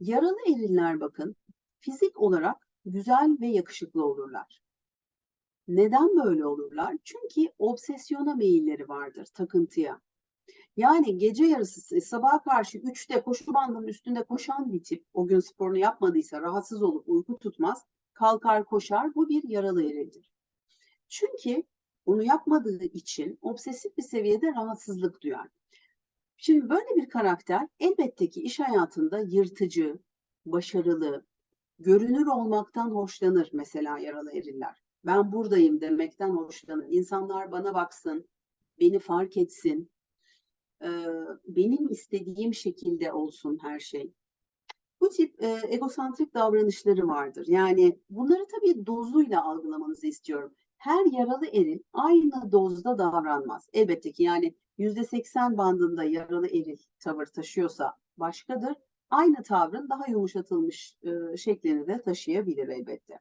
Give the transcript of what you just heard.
Yaralı eriller bakın fizik olarak güzel ve yakışıklı olurlar. Neden böyle olurlar? Çünkü obsesyona meyilleri vardır, takıntıya. Yani gece yarısı sabaha karşı 3'te koşu bandının üstünde koşan bir tip o gün sporunu yapmadıysa rahatsız olup uyku tutmaz, kalkar koşar. Bu bir yaralı erildir. Çünkü onu yapmadığı için obsesif bir seviyede rahatsızlık duyar. Şimdi böyle bir karakter elbette ki iş hayatında yırtıcı, başarılı, görünür olmaktan hoşlanır mesela yaralı eriller. Ben buradayım demekten hoşlanır. İnsanlar bana baksın, beni fark etsin, eee, benim istediğim şekilde olsun her şey. Bu tip e, egosantrik davranışları vardır. Yani bunları tabii dozuyla algılamanızı istiyorum. Her yaralı eril aynı dozda davranmaz. Elbette ki yani %80 bandında yaralı eril tavır taşıyorsa başkadır. Aynı tavrın daha yumuşatılmış e, şeklini de taşıyabilir elbette.